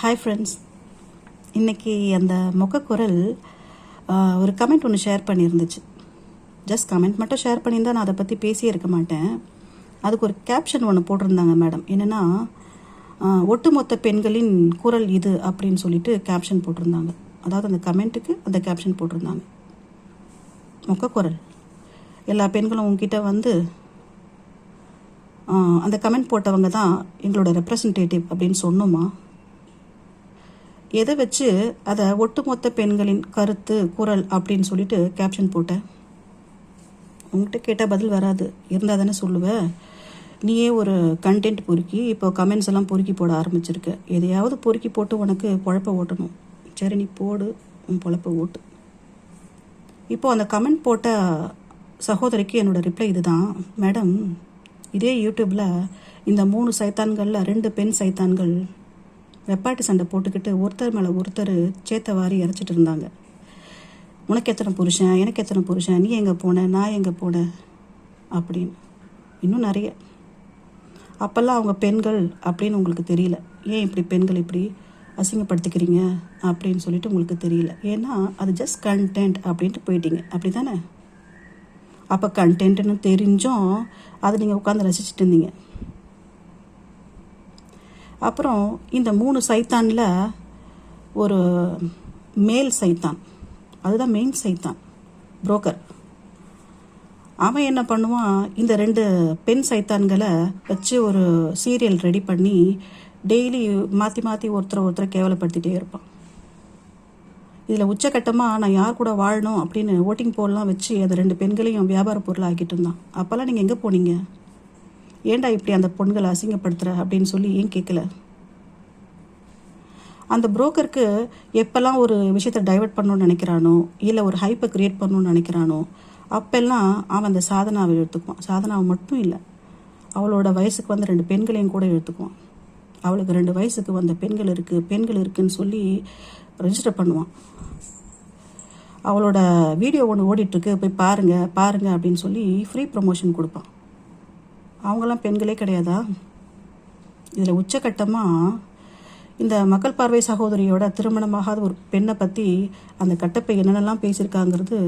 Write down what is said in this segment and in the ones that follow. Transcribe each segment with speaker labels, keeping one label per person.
Speaker 1: Hi friends இன்றைக்கி அந்த முகக்குரல் ஒரு கமெண்ட் ஒன்று ஷேர் பண்ணியிருந்துச்சு. ஜஸ்ட் கமெண்ட் மட்டும் ஷேர் பண்ணியிருந்தா நான் அதை பற்றி பேசியே இருக்க மாட்டேன். அதுக்கு ஒரு கேப்ஷன் ஒன்று போட்டிருந்தாங்க மேடம் என்னென்னா ஒட்டுமொத்த பெண்களின் குரல் இது அப்படின்னு சொல்லிட்டு கேப்ஷன் போட்டிருந்தாங்க. அதாவது அந்த கமெண்ட்டுக்கு அந்த கேப்ஷன் போட்டிருந்தாங்க. முகக்குரல். எல்லா பெண்களும் உங்ககிட்ட வந்து அந்த கமெண்ட் போட்டவங்க தான் எங்களோட ரெப்ரசன்டேட்டிவ் அப்படின்னு சொன்னோமா? எதை வச்சு அதை ஒட்டுமொத்த பெண்களின் கருத்து குரல் அப்படின்னு சொல்லிட்டு கேப்ஷன் போட்டேன் உங்ககிட்ட கேட்டால் பதில் வராது. இருந்தால் தானே சொல்லுவேன் நீயே ஒரு கண்டென்ட் பொறுக்கி இப்போ கமெண்ட்ஸ் எல்லாம் பொறுக்கி போட ஆரம்பிச்சிருக்க. எதையாவது பொறுக்கி போட்டு உனக்கு பொழப்ப ஓட்டணும். சரி நீ போடு உன் பொழப்ப ஓட்டு. இப்போ அந்த கமெண்ட் போட்ட சகோதரிக்கு என்னோட ரிப்ளை இதுதான். மேடம் இதே யூடியூப்பில் இந்த மூணு சைத்தான்களில் ரெண்டு பெண் சைத்தான்கள் வெப்பாட்டு சண்டை போட்டுக்கிட்டு ஒருத்தர் மேலே ஒருத்தர் சேத்த வாரி இறைச்சிட்டு இருந்தாங்க. உனக்கு எத்தனை புருஷன்? எனக்கு எத்தனை புருஷன்? நீ எங்கே போன? நான் எங்கே போனேன் அப்படின்னு. இன்னும் நிறைய. அப்போல்லாம் அவங்க பெண்கள் அப்படின்னு உங்களுக்கு தெரியல. ஏன் இப்படி பெண்கள் இப்படி அசிங்கப்படுத்திக்கிறீங்க? அப்படின்னு சொல்லிட்டு உங்களுக்கு தெரியல. ஏன்னா அது ஜஸ்ட் கண்டென்ட் அப்படின்ட்டு போயிட்டீங்க. அப்படி தானே அப்போ கண்டென்ட்னு தெரிஞ்சும் அதை நீங்கள் உட்காந்து ரசிச்சுட்டு இருந்தீங்க. அப்புறம் இந்த மூணு சைத்தானில் ஒரு மேல் சைத்தான். அதுதான் மெயின் சைத்தான். புரோக்கர் அவன் என்ன பண்ணுவான்? இந்த ரெண்டு பெண் சைத்தான்களை வச்சு ஒரு சீரியல் ரெடி பண்ணி டெய்லி மாற்றி மாற்றி ஒருத்தரை ஒருத்தரை கேவலப்படுத்திட்டே இருப்பான். இதில் உச்சக்கட்டமாக நான் யார் கூட வாழணும் அப்படின்னு ஓட்டிங் போல்லாம் வச்சு அந்த ரெண்டு பெண்களையும் வியாபார பொருளாக ஆக்கிட்டு இருந்தான். அப்போல்லாம் நீங்கள் எங்கே போனீங்க? ஏண்டா இப்படி அந்த பொண்களை அசிங்கப்படுத்துகிற அப்படின்னு சொல்லி ஏன் கேட்கல அந்த புரோக்கருக்கு எப்போல்லாம் ஒரு விஷயத்தை டைவர்ட் பண்ணணும்னு நினைக்கிறானோ இல்லை ஒரு ஹைப்பை க்ரியேட் பண்ணணும்னு நினைக்கிறானோ அப்பெல்லாம் அவன் அந்த சாதனாவை எடுத்துக்குவான். சாதனாவை மட்டும் இல்லை அவளோட வயசுக்கு வந்து ரெண்டு பெண்களையும் கூட எடுத்துக்குவான். அவளுக்கு ரெண்டு வயசுக்கு வந்த பெண்கள் இருக்குது பெண்கள் இருக்குதுன்னு சொல்லி ரெஜிஸ்டர் பண்ணுவான். அவளோட வீடியோ ஒன்று ஓடிட்டுருக்கு போய் பாருங்கள் பாருங்கள் அப்படின்னு சொல்லி ஃப்ரீ ப்ரொமோஷன் கொடுப்பான். அவங்களாம் பெண்களே கிடையாதா? இதில் உச்சக்கட்டமாக இந்த மக்கள் பார்வை சகோதரியோட திருமணமாகாத ஒரு பெண்ணை பற்றி அந்த கட்டப்பை என்னென்னலாம் பேசியிருக்காங்கிறது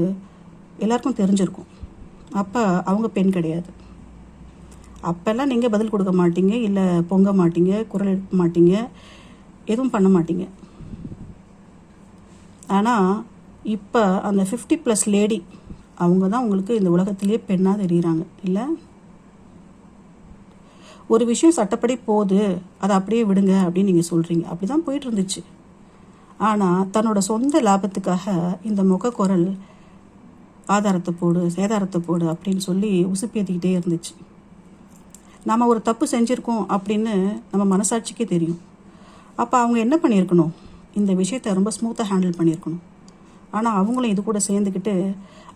Speaker 1: எல்லாருக்கும் தெரிஞ்சிருக்கும். அப்போ அவங்க பெண் கிடையாது. அப்போல்லாம் நீங்கள் பதில் கொடுக்க மாட்டீங்க இல்லை பொங்க மாட்டீங்க குரல் எடுக்க மாட்டீங்க எதுவும் பண்ண மாட்டீங்க. ஆனால் இப்போ அந்த ஃபிஃப்டி ப்ளஸ் லேடி அவங்க தான் உங்களுக்கு இந்த உலகத்திலேயே பெண்ணாக தெரியுறாங்க. இல்லை? ஒரு விஷயம் சட்டப்படி போகுது அதை அப்படியே விடுங்க அப்படின்னு நீங்கள் சொல்கிறீங்க அப்படி தான் போயிட்டு இருந்துச்சு ஆனால் தன்னோட சொந்த லாபத்துக்காக இந்த முகக்குரல் ஆதாரத்தை போடு சேதாரத்தை போடு அப்படின்னு சொல்லி உசுப்பேத்திக்கிட்டே இருந்துச்சு. நம்ம ஒரு தப்பு செஞ்சுருக்கோம் அப்படின்னு நம்ம மனசாட்சிக்கே தெரியும். அப்போ அவங்க என்ன பண்ணியிருக்கணும்? இந்த விஷயத்தை ரொம்ப ஸ்மூத்தாக ஹேண்டில் பண்ணியிருக்கணும். ஆனால் அவங்களும் இது கூட சேர்ந்துக்கிட்டு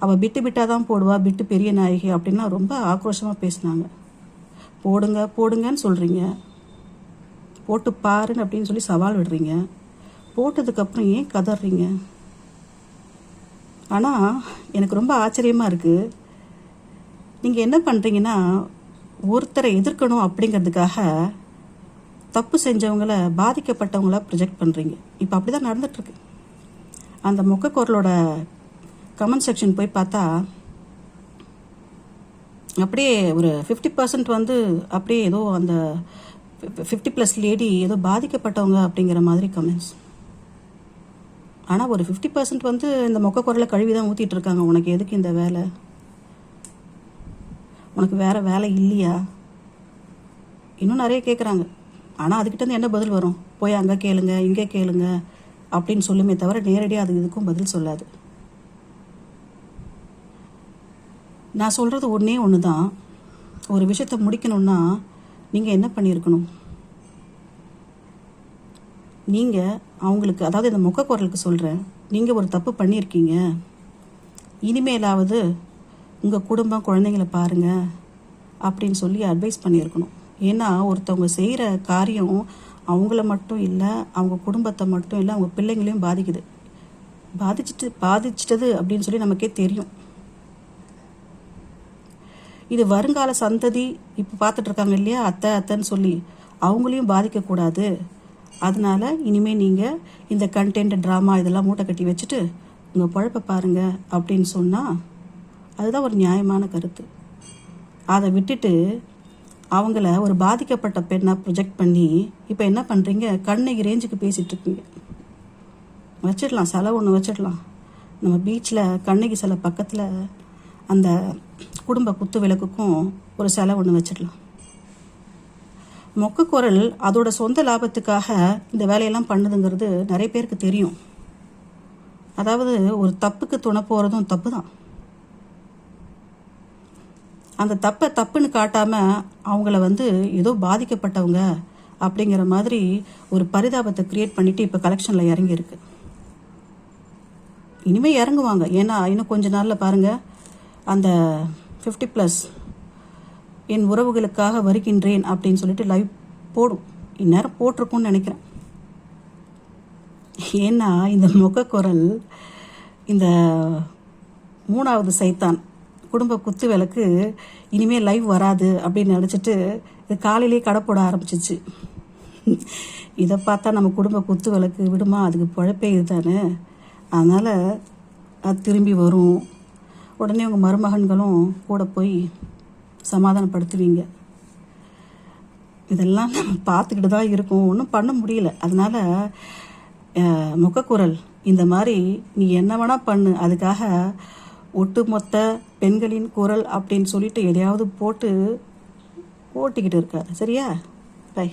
Speaker 1: அவள் பிட்டு பிட்டாக தான் போடுவா பிட்டு பெரிய நாயகி அப்படின்லாம் ரொம்ப ஆக்ரோஷமாக பேசினாங்க. போடுங்க போடுங்கன்னு சொல்கிறீங்க போட்டு பாருன்னு அப்படின்னு சொல்லி சவால் விடுறீங்க. போட்டதுக்கப்புறம் ஏன் கதறீங்க? ஆனால் எனக்கு ரொம்ப ஆச்சரியமாக இருக்குது நீங்கள் என்ன பண்ணுறீங்கன்னா ஒருத்தரை எதிர்க்கணும் அப்படிங்கிறதுக்காக தப்பு செஞ்சவங்கள பாதிக்கப்பட்டவங்கள ப்ரொஜெக்ட் பண்ணுறீங்க இப்போ அப்படி தான் நடந்துகிட்ருக்கு அந்த முகக்குரலோட கமெண்ட் செக்ஷன் போய் பார்த்தா அப்படியே ஒரு ஃபிஃப்டி பர்சன்ட் வந்து அப்படியே ஏதோ அந்த ஃபிஃப்டி ப்ளஸ் லேடி ஏதோ பாதிக்கப்பட்டவங்க அப்படிங்கிற மாதிரி கமெண்ட்ஸ் ஆனால் ஒரு ஃபிஃப்டி பர்சன்ட் வந்து இந்த மொக்க குரலை கழுவி தான் ஊற்றிட்டு இருக்காங்க உனக்கு எதுக்கு இந்த வேலை? உனக்கு வேற வேலை இல்லையா? இன்னும் நிறைய கேட்குறாங்க ஆனால் அதுக்கிட்ட இருந்து என்ன பதில் வரும்? போய் அங்கே கேளுங்க இங்கே கேளுங்க அப்படின்னு சொல்லுமே தவிர நேரடியாக அது இதுக்கும் பதில் சொல்லாது. நான் சொல்கிறது ஒன்றே ஒன்று தான் ஒரு விஷயத்தை முடிக்கணும்னா நீங்கள் என்ன பண்ணியிருக்கணும்? நீங்கள் அவங்களுக்கு அதாவது இந்த முகக்குரலுக்கு சொல்கிறேன் நீங்கள் ஒரு தப்பு பண்ணியிருக்கீங்க. இனிமேலாவது உங்கள் குடும்பம் குழந்தைங்கள பாருங்க அப்படின்னு சொல்லி அட்வைஸ் பண்ணியிருக்கணும். ஏன்னா ஒருத்தவங்க செய்கிற காரியம் அவங்கள மட்டும் இல்லை அவங்க குடும்பத்தை மட்டும் இல்லை அவங்க பிள்ளைங்களையும் பாதிக்குது. பாதிச்சிட்டு பாதிச்சிட்டது அப்படின்னு சொல்லி நமக்கே தெரியும். இது வருங்கால சந்ததி இப்போ பார்த்துட்டு இருக்காங்க இல்லையா? அத்தை அத்தைன்னு சொல்லி அவங்களையும் பாதிக்கக்கூடாது. அதனால இனிமேல் நீங்கள் இந்த கண்டென்ட் ட்ராமா இதெல்லாம் மூட்டை கட்டி வச்சுட்டு உங்கள் பழப்பை பாருங்க அப்படின்னு சொன்னால் அதுதான் ஒரு நியாயமான கருத்து. அதை விட்டுட்டு அவங்கள ஒரு பாதிக்கப்பட்ட பெண்ணாக ப்ரொஜெக்ட் பண்ணி இப்போ என்ன பண்ணுறீங்க கண்ணகி ரேஞ்சுக்கு பேசிகிட்ருக்கீங்க வச்சிடலாம் செலவு ஒன்று வச்சிடலாம். நம்ம பீச்சில் கண்ணகி சிலை பக்கத்தில் அந்த குடும்ப குத்து விளக்குக்கும் ஒரு சிலை ஒன்று வச்சிடலாம். மொக்கக்குரல் அதோட சொந்த லாபத்துக்காக இந்த வேலையெல்லாம் பண்ணுதுங்கிறது நிறைய பேருக்கு தெரியும். அதாவது ஒரு தப்புக்கு துணை போகிறதும் தப்பு தான் அந்த தப்பை தப்புன்னு காட்டாமல் அவங்கள வந்து ஏதோ பாதிக்கப்பட்டவங்க அப்படிங்கிற மாதிரி ஒரு பரிதாபத்தை கிரியேட் பண்ணிவிட்டு இப்போ கலெக்ஷனில் இறங்கியிருக்கு. இனிமேல் இறங்குவாங்க. ஏன்னா இன்னும் கொஞ்ச நாளில் பாருங்கள் அந்த ஃபிஃப்டி ப்ளஸ் என் உறவுகளுக்காக வருகின்றேன் அப்படின்னு சொல்லிட்டு லைவ் போடும். இந்நேரம் போட்டிருக்கும்னு நினைக்கிறேன். ஏன்னா இந்த முகக்குரல் இந்த மூணாவது சைத்தான் குடும்ப குத்து விளக்கு இனிமேல் லைவ் வராது அப்படின்னு நினச்சிட்டு இது காலையிலேயே கடை போட ஆரம்பிச்சிச்சு. இதை பார்த்தா நம்ம குடும்ப குத்து விளக்கு விடுமா? அதுக்கு பழப்பே இதுதானே? அதனால் அது திரும்பி வரும். உடனே உங்கள் மருமகன்களும் கூட போய் சமாதானப்படுத்துவீங்க. இதெல்லாம் நம்ம பார்த்துக்கிட்டு தான் இருக்கோம். ஒன்றும் பண்ண முடியல. அதனால் முகக்குரல் இந்த மாதிரி நீ என்ன வேணால் பண்ணு. அதுக்காக ஒட்டுமொத்த பெண்களின் குரல் அப்படின்னு சொல்லிட்டு எதையாவது போட்டு ஓட்டிக்கிட்டு இருக்காது சரியா? பை.